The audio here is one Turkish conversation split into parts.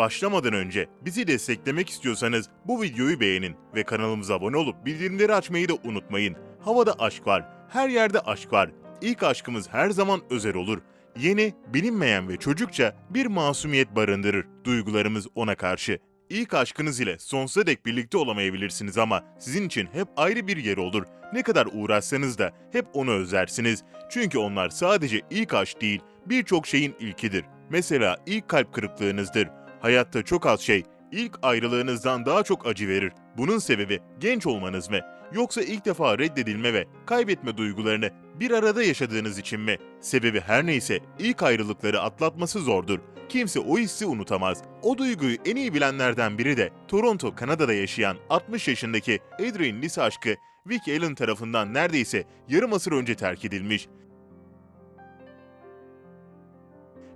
Başlamadan önce bizi desteklemek istiyorsanız bu videoyu beğenin ve kanalımıza abone olup bildirimleri açmayı da unutmayın. Havada aşk var, her yerde aşk var. İlk aşkımız her zaman özel olur. Yeni, bilinmeyen ve çocukça bir masumiyet barındırır duygularımız ona karşı. İlk aşkınız ile sonsuza dek birlikte olamayabilirsiniz ama sizin için hep ayrı bir yer olur. Ne kadar uğraşsanız da hep onu özlersiniz. Çünkü onlar sadece ilk aşk değil, birçok şeyin ilkidir. Mesela ilk kalp kırıklığınızdır. Hayatta çok az şey ilk ayrılığınızdan daha çok acı verir. Bunun sebebi genç olmanız mı? Yoksa ilk defa reddedilme ve kaybetme duygularını bir arada yaşadığınız için mi? Sebebi her neyse ilk ayrılıkları atlatması zordur. Kimse o hissi unutamaz. O duyguyu en iyi bilenlerden biri de Toronto, Kanada'da yaşayan 60 yaşındaki Adrian lise aşkı Vicky Allen tarafından neredeyse yarım asır önce terk edilmiş.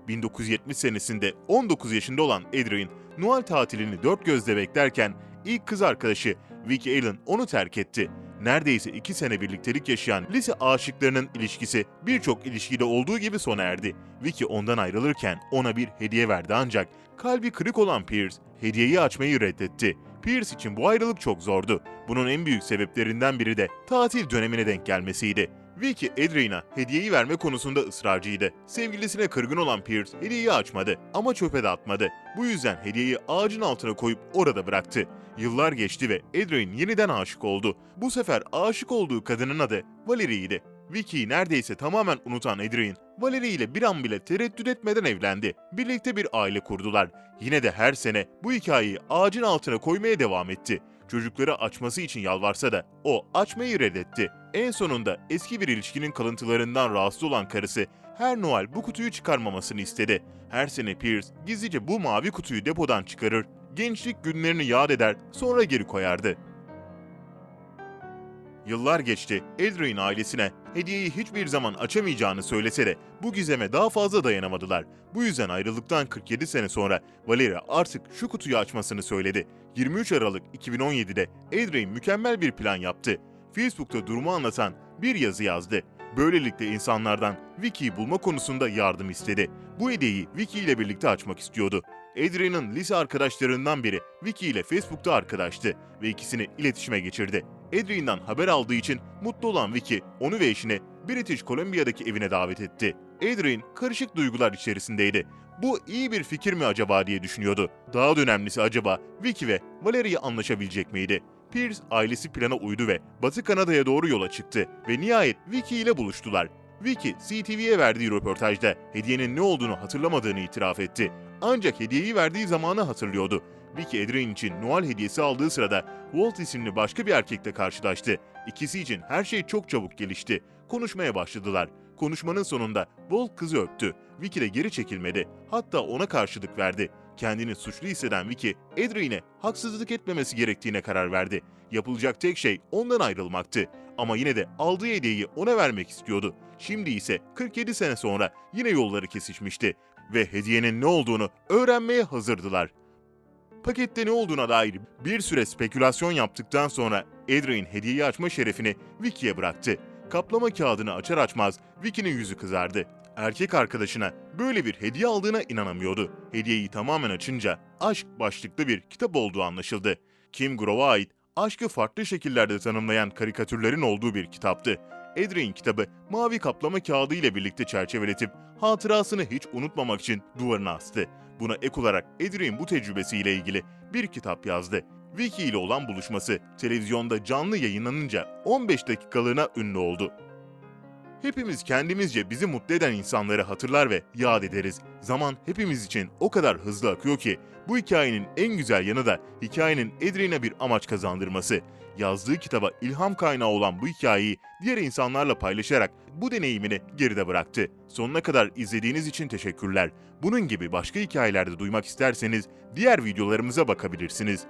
1970 senesinde 19 yaşında olan Adrian, Noel tatilini dört gözle beklerken ilk kız arkadaşı Vicky Allen onu terk etti. Neredeyse iki sene birliktelik yaşayan lise aşıklarının ilişkisi birçok ilişkide olduğu gibi sona erdi. Vicky ondan ayrılırken ona bir hediye verdi ancak kalbi kırık olan Pierce hediyeyi açmayı reddetti. Pierce için bu ayrılık çok zordu. Bunun en büyük sebeplerinden biri de tatil dönemine denk gelmesiydi. Vicky Adrian'a hediyeyi verme konusunda ısrarcıydı. Sevgilisine kırgın olan Pierce hediyeyi açmadı ama çöpe de atmadı. Bu yüzden hediyeyi ağacın altına koyup orada bıraktı. Yıllar geçti ve Adrian yeniden aşık oldu. Bu sefer aşık olduğu kadının adı Valerie'ydi. Vicky'yi neredeyse tamamen unutan Adrian, Valerie ile bir an bile tereddüt etmeden evlendi. Birlikte bir aile kurdular. Yine de her sene bu hikayeyi ağacın altına koymaya devam etti. Çocukları açması için yalvarsa da o açmayı reddetti. En sonunda eski bir ilişkinin kalıntılarından rahatsız olan karısı her Noel bu kutuyu çıkarmamasını istedi. Her sene Pierce gizlice bu mavi kutuyu depodan çıkarır, gençlik günlerini yad eder, sonra geri koyardı. Yıllar geçti. Adrian ailesine hediyeyi hiçbir zaman açamayacağını söylese de bu gizeme daha fazla dayanamadılar. Bu yüzden ayrılıktan 47 sene sonra Valeria artık şu kutuyu açmasını söyledi. 23 Aralık 2017'de Adrian mükemmel bir plan yaptı. Facebook'ta durumu anlatan bir yazı yazdı. Böylelikle insanlardan Vicky'yi bulma konusunda yardım istedi. Bu hediyeyi Vicky ile birlikte açmak istiyordu. Adrian'ın lise arkadaşlarından biri Vicky ile Facebook'ta arkadaştı ve ikisini iletişime geçirdi. Adrian'dan haber aldığı için mutlu olan Vicky onu ve eşini British Columbia'daki evine davet etti. Adrian karışık duygular içerisindeydi. Bu iyi bir fikir mi acaba diye düşünüyordu. Daha da önemlisi acaba Vicky ve Valerie anlaşabilecek miydi? Pierce ailesi plana uydu ve Batı Kanada'ya doğru yola çıktı ve nihayet Vicky ile buluştular. Vicky, CTV'ye verdiği röportajda hediyenin ne olduğunu hatırlamadığını itiraf etti. Ancak hediyeyi verdiği zamanı hatırlıyordu. Vicky Adrian için Noel hediyesi aldığı sırada Walt isimli başka bir erkekle karşılaştı. İkisi için her şey çok çabuk gelişti. Konuşmaya başladılar. Konuşmanın sonunda Walt kızı öptü. Vicky de geri çekilmedi. Hatta ona karşılık verdi. Kendini suçlu hisseden Vicky, Adrian'e haksızlık etmemesi gerektiğine karar verdi. Yapılacak tek şey ondan ayrılmaktı. Ama yine de aldığı hediyeyi ona vermek istiyordu. Şimdi ise 47 sene sonra yine yolları kesişmişti ve hediyenin ne olduğunu öğrenmeye hazırdılar. Pakette ne olduğuna dair bir süre spekülasyon yaptıktan sonra Adrian hediyeyi açma şerefini Vicky'ye bıraktı. Kaplama kağıdını açar açmaz Vicky'nin yüzü kızardı. Erkek arkadaşına böyle bir hediye aldığına inanamıyordu. Hediyeyi tamamen açınca aşk başlıklı bir kitap olduğu anlaşıldı. Kim Grove'a ait aşkı farklı şekillerde tanımlayan karikatürlerin olduğu bir kitaptı. Adrian kitabı mavi kaplama kağıdı ile birlikte çerçeveletip hatırasını hiç unutmamak için duvarına astı. Buna ek olarak Adrian bu tecrübesiyle ilgili bir kitap yazdı. Vicky ile olan buluşması televizyonda canlı yayınlanınca 15 dakikalığına ünlü oldu. Hepimiz kendimizce bizi mutlu eden insanları hatırlar ve yad ederiz. Zaman hepimiz için o kadar hızlı akıyor ki bu hikayenin en güzel yanı da hikayenin Adrian'a bir amaç kazandırması. Yazdığı kitaba ilham kaynağı olan bu hikayeyi diğer insanlarla paylaşarak bu deneyimini geride bıraktı. Sonuna kadar izlediğiniz için teşekkürler. Bunun gibi başka hikayelerde duymak isterseniz diğer videolarımıza bakabilirsiniz.